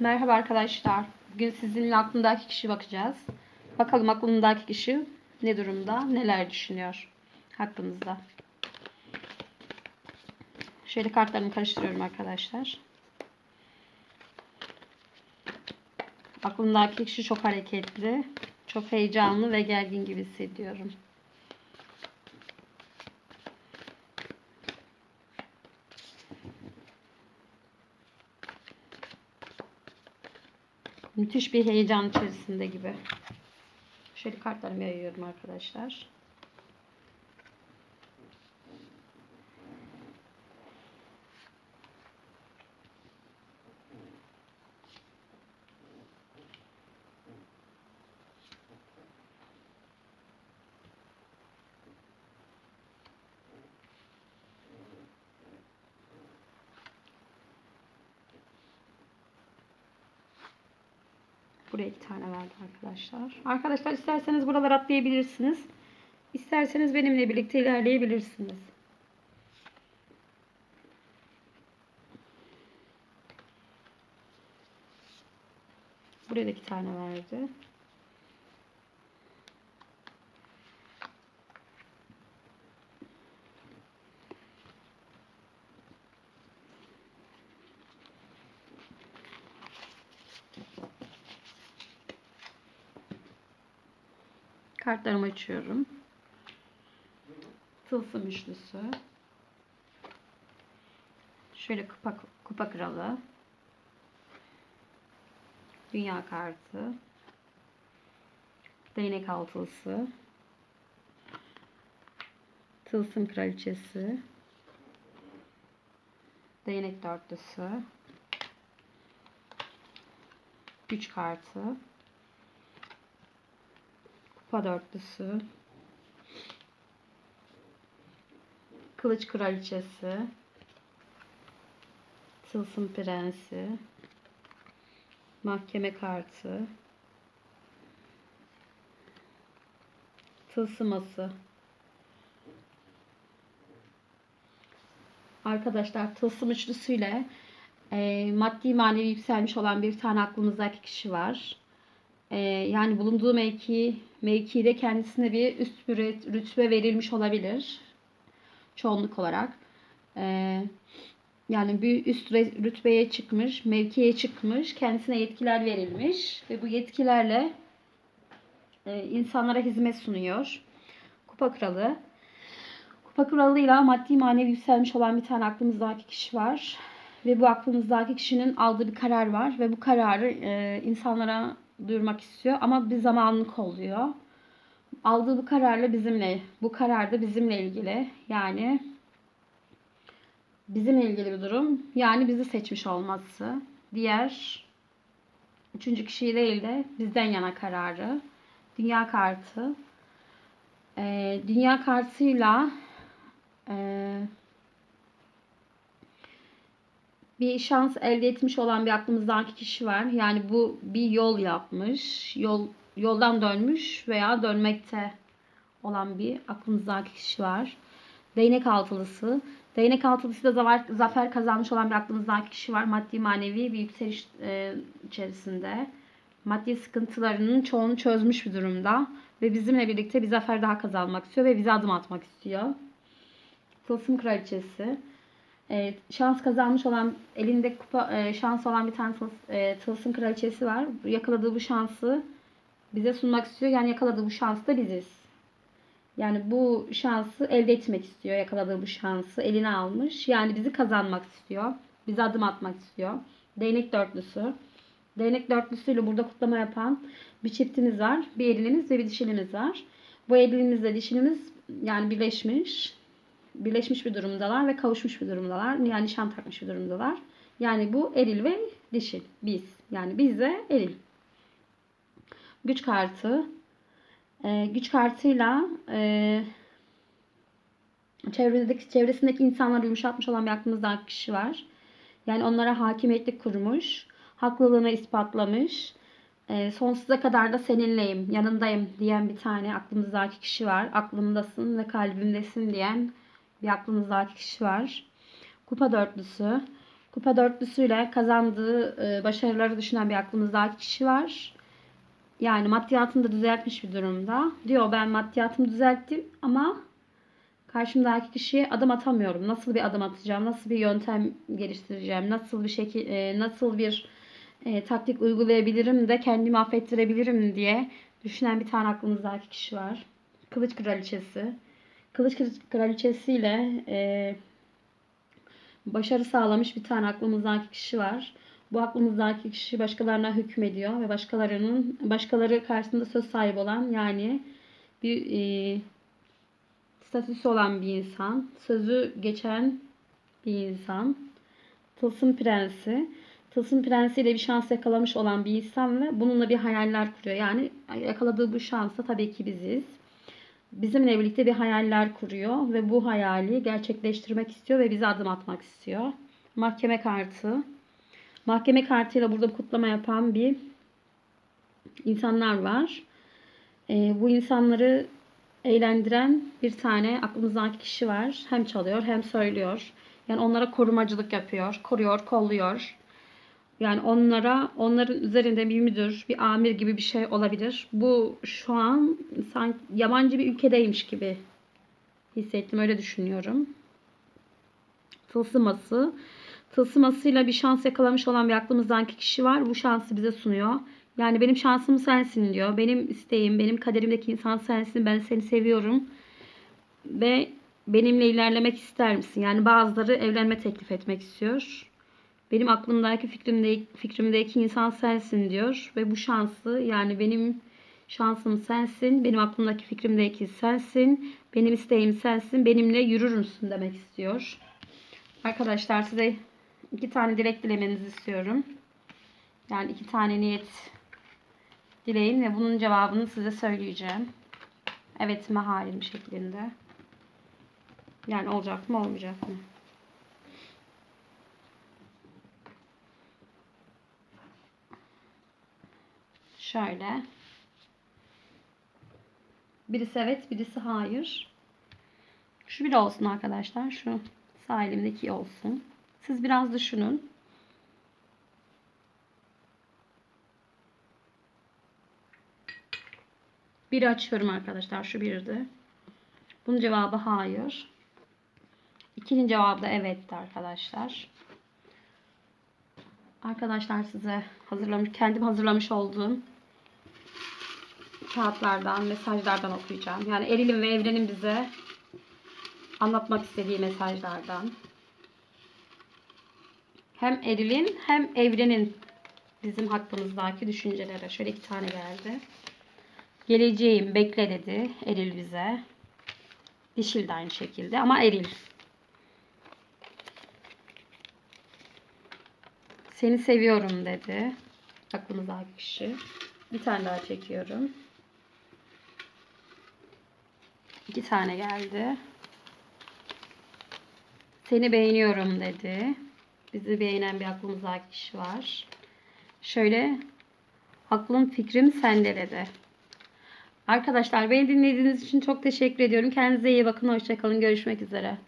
Merhaba arkadaşlar. Bugün sizinle aklımdaki kişi bakacağız. Bakalım aklımdaki kişi ne durumda, neler düşünüyor hakkımızda. Şöyle kartlarımı karıştırıyorum arkadaşlar. Aklımdaki kişi çok hareketli, çok heyecanlı ve gergin gibi hissediyorum. Müthiş bir heyecan içerisinde gibi. Şöyle kartlarımı yayıyorum arkadaşlar. Buraya iki tane verdi arkadaşlar. Arkadaşlar isterseniz buraları atlayabilirsiniz. İsterseniz benimle birlikte ilerleyebilirsiniz. Buraya da iki tane verdi. Kartlarımı açıyorum. Tılsım üçlüsü. Şöyle kupa, kupa kralı. Dünya kartı. Değnek altılısı. Tılsım kraliçesi. Değnek dörtlüsü. Güç kartı. Kupa dörtlüsü. Kılıç kraliçesi. Tılsım prensi. Mahkeme kartı. Tılsıması. Arkadaşlar tılsım üçlüsüyle e, maddi manevi yükselmiş olan bir tane aklımızdaki kişi var. E, yani bulunduğu mevki mevkide kendisine bir üst bir rütbe verilmiş olabilir. Çoğunluk olarak. E, yani bir üst rütbeye çıkmış, mevkiye çıkmış, kendisine yetkiler verilmiş ve bu yetkilerle e, insanlara hizmet sunuyor. Kupa Kralı. Kupa Kralı'yla maddi manevi yükselmiş olan bir tane aklımızdaki kişi var. Ve bu aklımızdaki kişinin aldığı bir karar var ve bu kararı e, insanlara duyurmak istiyor ama bir zamanlık oluyor. Aldığı bu kararla bizimle, bu karar da bizimle ilgili. Yani bizimle ilgili bir durum. Yani bizi seçmiş olması. Diğer üçüncü kişiyi değil de bizden yana kararı. Dünya kartı. Ee, dünya kartıyla e, bir şans elde etmiş olan bir aklımızdaki kişi var. Yani bu bir yol yapmış. Yol yoldan dönmüş veya dönmekte olan bir aklımızdaki kişi var. Değnek altılısı. Değnek altılısı da zafer, zafer kazanmış olan bir aklımızdaki kişi var. Maddi manevi bir yükseliş e, içerisinde. Maddi sıkıntılarının çoğunu çözmüş bir durumda. Ve bizimle birlikte bir zafer daha kazanmak istiyor ve bize adım atmak istiyor. Tılsım kraliçesi. E, şans kazanmış olan, elinde kupa e, şans olan bir tane tılsım, e, tılsım kraliçesi var. Yakaladığı bu şansı bize sunmak istiyor. Yani yakaladığı bu şans da biziz. Yani bu şansı elde etmek istiyor. Yakaladığı bu şansı eline almış. Yani bizi kazanmak istiyor. Bize adım atmak istiyor. Değnek dörtlüsü. Değnek dörtlüsüyle burada kutlama yapan bir çiftimiz var. Bir erilimiz ve bir dişilimiz var. Bu erilimizle dişilimiz yani birleşmiş. Birleşmiş bir durumdalar ve kavuşmuş bir durumdalar. Yani nişan takmış bir durumdalar. Yani bu eril ve dişil. Biz. Yani biz de eril. Güç kartı. Ee, güç kartıyla e, çevredeki, çevresindeki insanları yumuşatmış olan bir aklımızda kişi var. Yani onlara hakimiyetlik kurmuş. Haklılığını ispatlamış. E, sonsuza kadar da seninleyim, yanındayım diyen bir tane aklımızdaki kişi var. Aklımdasın ve kalbimdesin diyen bir aklımızdaki kişi var. Kupa dörtlüsü. Kupa dörtlüsüyle kazandığı e, başarıları düşünen bir aklımızdaki kişi var. Yani maddiyatını da düzeltmiş bir durumda. Diyor ben maddiyatımı düzelttim ama karşımdaki kişiye adım atamıyorum. Nasıl bir adım atacağım? Nasıl bir yöntem geliştireceğim? Nasıl bir şekil e, nasıl bir e, taktik uygulayabilirim de kendimi affettirebilirim diye düşünen bir tane aklımızdaki kişi var. Kılıç kraliçesi. Kılıç kraliçesi ile e, başarı sağlamış bir tane aklımızdaki kişi var. Bu aklımızdaki kişi başkalarına hükmediyor ve başkalarının başkaları karşısında söz sahibi olan yani bir e, statüsü olan bir insan, sözü geçen bir insan, tılsım prensi, tılsım prensiyle bir şans yakalamış olan bir insan ve bununla bir hayaller kuruyor. Yani yakaladığı bu şansa tabii ki biziz. Bizimle birlikte bir hayaller kuruyor ve bu hayali gerçekleştirmek istiyor ve bize adım atmak istiyor. Mahkeme kartı. Mahkeme kartıyla burada kutlama yapan bir insanlar var. Ee, bu insanları eğlendiren bir tane aklımızdaki kişi var. Hem çalıyor hem söylüyor. Yani onlara korumacılık yapıyor. Koruyor, kolluyor. Yani onlara, onların üzerinde bir müdür, bir amir gibi bir şey olabilir. Bu şu an sanki yabancı bir ülkedeymiş gibi hissettim. Öyle düşünüyorum. Tılsıması. Tılsımasıyla bir şans yakalamış olan bir aklımızdaki kişi var. Bu şansı bize sunuyor. Yani benim şansım sensin diyor. Benim isteğim, benim kaderimdeki insan sensin. Ben seni seviyorum. Ve benimle ilerlemek ister misin? Yani bazıları evlenme teklif etmek istiyor. Benim aklımdaki fikrimdeki, fikrimdeki insan sensin diyor. Ve bu şansı yani benim şansım sensin. Benim aklımdaki fikrimdeki sensin. Benim isteğim sensin. Benimle yürür müsün demek istiyor. Arkadaşlar size iki tane dilek dilemenizi istiyorum. Yani iki tane niyet dileyin ve bunun cevabını size söyleyeceğim. Evet mi hayır mi şeklinde. Yani olacak mı olmayacak mı? Şöyle. Birisi evet, birisi hayır. Şu bir olsun arkadaşlar. Şu sağ elimdeki olsun. Siz biraz düşünün. Biri açıyorum arkadaşlar. Şu birdi. Bunun cevabı hayır. İkinin cevabı da evetti arkadaşlar. Arkadaşlar size hazırlamış, kendim hazırlamış olduğum kağıtlardan, mesajlardan okuyacağım. Yani Eril'in ve Evren'in bize anlatmak istediği mesajlardan. Hem Eril'in hem Evren'in bizim hakkımızdaki düşüncelere. Şöyle iki tane geldi. Geleceğim bekle dedi Eril bize. Dişil de aynı şekilde ama Eril. Seni seviyorum dedi. Aklımızdaki kişi. Bir tane daha çekiyorum. İki tane geldi. Seni beğeniyorum dedi. Bizi beğenen bir aklımızdaki kişi var. Şöyle aklım fikrim sende dedi. Arkadaşlar beni dinlediğiniz için çok teşekkür ediyorum. Kendinize iyi bakın. Hoşçakalın. Görüşmek üzere.